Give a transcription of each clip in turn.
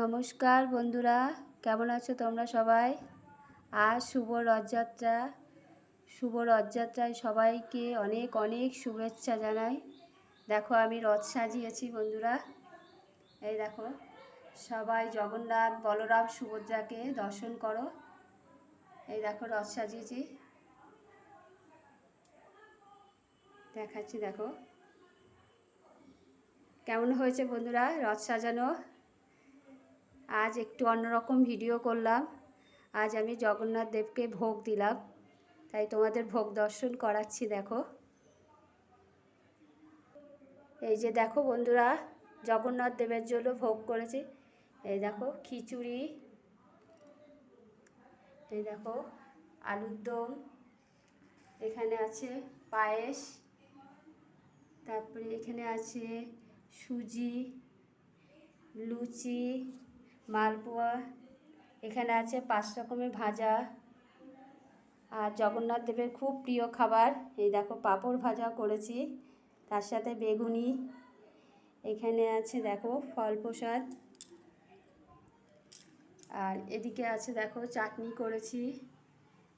নমস্কার বন্ধুরা, কেমন আছো তোমরা সবাই? আজ শুভ রথযাত্রা। শুভ রথযাত্রায় সবাইকে অনেক অনেক শুভেচ্ছা জানাই। দেখো, আমি রথ সাজিয়েছি বন্ধুরা। এই দেখো, সবাই জগন্নাথ, বলরাম, সুভদ্রাকে দর্শন করো। এই দেখো, রথ সাজিয়েছি। দেখাচ্ছি, দেখো। কেমন হয়েছে বন্ধুরা, রথ সাজানো? আজ একটু অন্যরকম ভিডিও করলাম। আজ আমি জগন্নাথ দেবকে ভোগ দিলাম। তাই তোমাদের ভোগ দর্শন করাচ্ছি, দেখো। এই যে দেখো বন্ধুরা, জগন্নাথ দেবের জন্য ভোগ করেছি। এই দেখো, খিচুড়ি। এই দেখো, আলুর দম। এখানে আছে পায়েস। তারপরে এখানে আছে সুজি, লুচি। মালপোয়া, এখানে আছে পাঁচ রকমের ভাজা। আর জগন্নাথ দেবের খুব প্রিয় খাবার, এই দেখো পাঁপড় ভাজা করেছি, তার সাথে বেগুনি। এখানে আছে দেখো ফল প্রসাদ। আর এদিকে আছে দেখো চাটনি করেছি,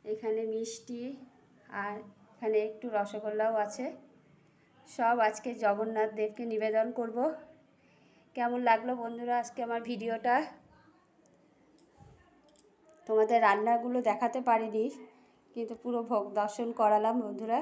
এখানে মিষ্টি, আর এখানে একটু রসগোল্লাও আছে। সব আজকে জগন্নাথ দেবকে নিবেদন করব। কেমন লাগল বন্ধুরা আজকে আমার ভিডিওটা? তোমাদের রান্নাগুলো দেখাতে পারিনি কিন্তু পুরো ভোগ দর্শন করালাম বন্ধুরা।